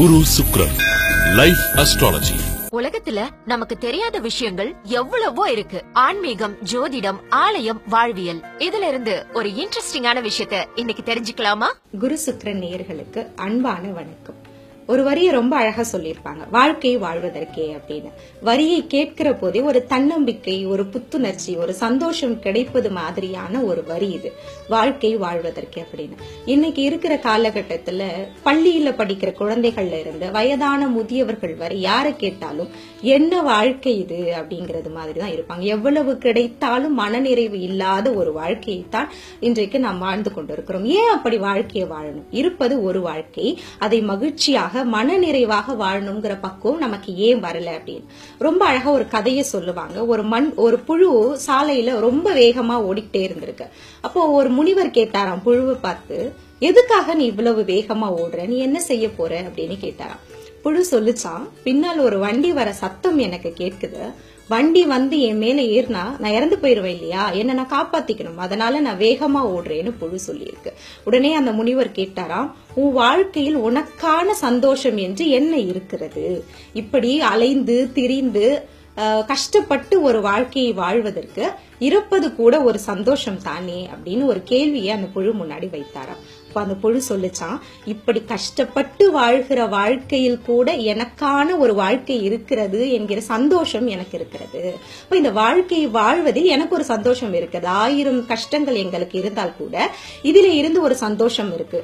குரு சுக்ரன் life astrology உலகத்துல நமக்கு தெரியாத விஷயங்கள் எவ்வளவோ இருக்கு. ஆன்மீகம் ஜோதிடம் ஆலயம் வாழ்வியல். இதுல இருந்து ஒரு இன்ட்ரெஸ்டிங்கான விஷயத்த இன்னைக்கு தெரிஞ்சுக்கலாமா? குரு சுக்கிரன் நேயர்களுக்கு அன்பான வணக்கம். ஒரு வரியை ரொம்ப அழகா சொல்லியிருப்பாங்க. வாழ்க்கை வாழ்வதற்கே அப்படின்னு. வரியை கேட்கிற போதே ஒரு தன்னம்பிக்கை ஒரு புத்துணர்ச்சி ஒரு சந்தோஷம் கிடைப்பது மாதிரியான ஒரு வரி இது. வாழ்க்கை வாழ்வதற்கே அப்படின்னு. இன்னைக்கு இருக்கிற காலகட்டத்துல பள்ளியில படிக்கிற குழந்தைகள்ல இருந்து வயதான முதியவர்கள் வரை யாரை கேட்டாலும் என்ன வாழ்க்கை இது? அப்படிங்கிறது மாதிரி தான் இருப்பாங்க. எவ்வளவு கிடைத்தாலும் மனநிறைவு இல்லாத ஒரு வாழ்க்கையை தான் இன்றைக்கு நாம் வாழ்ந்து கொண்டிருக்கிறோம். ஏன் அப்படி வாழ்க்கையை வாழணும்? இருப்பது ஒரு வாழ்க்கை. அதை மகிழ்ச்சியாக மனநிறைவாக வாழணுங்கிற பக்குவம் நமக்கு ஏன் வரல அப்படின்னு. ரொம்ப அழகா ஒரு கதையை சொல்லுவாங்க. ஒரு மண் ஒரு புழு சாலையில ரொம்ப வேகமா ஓடிக்கிட்டே இருந்திருக்கு. அப்போ ஒரு முனிவர் கேட்டாராம் புழுவை பார்த்து எதுக்காக நீ இவ்வளவு வேகமா ஓடுற? நீ என்ன செய்ய போற? அப்படின்னு கேட்டாராம். புழு சொல்லிச்சான் பின்னால் ஒரு வண்டி வர சத்தம் எனக்கு கேட்குது. வண்டி வந்து என் மேல ஏறினா நான் இறந்து போயிருவேன் இல்லையா? என்ன நான் காப்பாத்திக்கணும். அதனால நான் வேகமா ஓடுறேன்னு புழு சொல்லியிருக்கு. உடனே அந்த முனிவர் கேட்டாராம் உன் வாழ்க்கையில் உனக்கான சந்தோஷம் என்று என்ன இருக்கிறது? இப்படி அலைந்து திரிந்து கஷ்டப்பட்டு ஒரு வாழ்க்கையை வாழ்வதற்கு இருப்பது கூட ஒரு சந்தோஷம் தானே அப்படின்னு ஒரு கேள்வியை அந்த புழு முன்னாடி வைத்தாராம். அந்த புழு சொல்லுச்சான் இப்படி கஷ்டப்பட்டு வாழ்கிற வாழ்க்கையில் கூட எனக்கான ஒரு வாழ்க்கை இருக்கிறது என்கிற சந்தோஷம் எனக்கு இருக்கிறது. இப்போ இந்த வாழ்க்கையை வாழ்வதில் எனக்கு ஒரு சந்தோஷம் இருக்குது. ஆயிரம் கஷ்டங்கள் எங்களுக்கு இருந்தால் கூட இதுல இருந்து ஒரு சந்தோஷம் இருக்கு.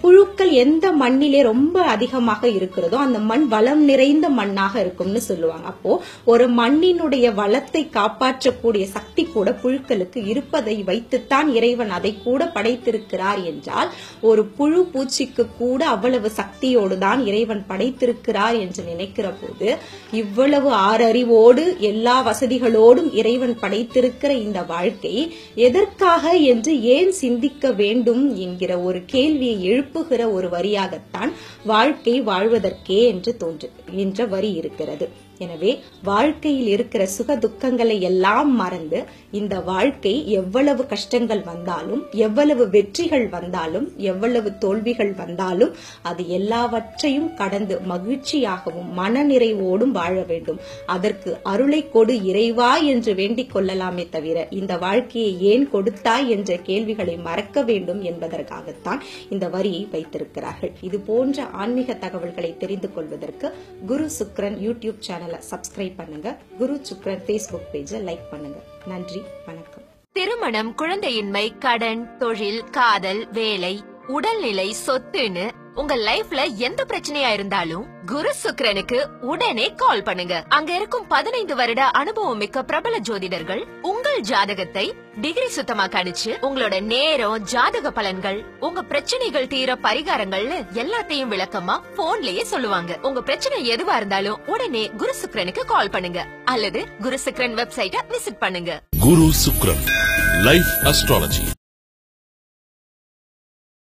புழுக்கள் எந்த மண்ணிலே ரொம்ப அதிகமாக இருக்கிறதோ அந்த மண் வளம் நிறைந்த மண்ணாக இருக்கும்னு சொல்லுவாங்க. அப்போ ஒரு மண்ணினுடைய வளத்தை காப்பாற்றக்கூடிய சக்தி கூட புழுக்களுக்கு இருப்பதை வைத்துத்தான் இறைவன் அதை கூட படைத்திருக்கிறார் என்றால் ஒரு புழு பூச்சிக்கு கூட அவ்வளவு சக்தியோடு தான் இறைவன் படைத்திருக்கிறார் என்று நினைக்கிற போது இவ்வளவு ஆறறிவோடு எல்லா வசதிகளோடும் இறைவன் படைத்திருக்கிற இந்த வாழ்க்கை எதற்காக என்று ஏன் சிந்திக்க வேண்டும் என்கிற ஒரு கேள்வியை எழுப்புகிற ஒரு வரியாகத்தான் வாழ்க்கை வாழ்வதற்கே என்று தோன்று என்ற வரி இருக்கிறது. எனவே வாழ்க்கையில் இருக்கிற சுக துக்கங்களை எல்லாம் மறந்து இந்த வாழ்க்கை எவ்வளவு கஷ்டங்கள் வந்தாலும் எவ்வளவு வெற்றிகள் வந்தாலும் எவ்வளவு தோல்விகள் வந்தாலும் அது எல்லாவற்றையும் கடந்து மகிழ்ச்சியாகவும் மனநிறைவோடும் வாழ வேண்டும். அதற்கு அருளை கொடு இறைவா என்று வேண்டிக் கொள்ளலாமே தவிர இந்த வாழ்க்கையை ஏன் கொடுத்தாய் என்ற கேள்விகளை மறக்க வேண்டும் என்பதற்காகத்தான் இந்த வரியை வைத்திருக்கிறார்கள். இது போன்ற ஆன்மீக தகவல்களை தெரிந்து கொள்வதற்கு Guru Sukran YouTube channel subscribe பண்ணுங்க. குரு சுக்ரன் ஃபேஸ்புக் பேஜை லைக் பண்ணுங்க. நன்றி வணக்கம். திருமணம் குழந்தையின்மை கடன் தொழில் காதல் வேலை உடல்நிலை சொத்துன்னு உங்க லைஃப்ல எந்த பிரச்சனையா இருந்தாலும் குரு சுக்ரனுக்கு உடனே கால் பண்ணுங்க. அங்க இருக்கும் பதினைந்து வருட அனுபவம் மிக்க பிரபல ஜோதிடர்கள் உங்கள் ஜாதகத்தை டிகிரி சுத்தமா கணிச்சு உங்களோட நேரம் ஜாதக பலன்கள் உங்க பிரச்சனைகள் தீர பரிகாரங்கள்னு எல்லாத்தையும் விளக்கமா போன்லயே சொல்லுவாங்க. உங்க பிரச்சனை எதுவா இருந்தாலும் உடனே குரு சுக்ரனுக்கு கால் பண்ணுங்க. அல்லது குரு சுக்ரன் வெப்சைட்டை விசிட் பண்ணுங்க. குரு சுக்ரன் லைஃப் அஸ்ட்ராலஜி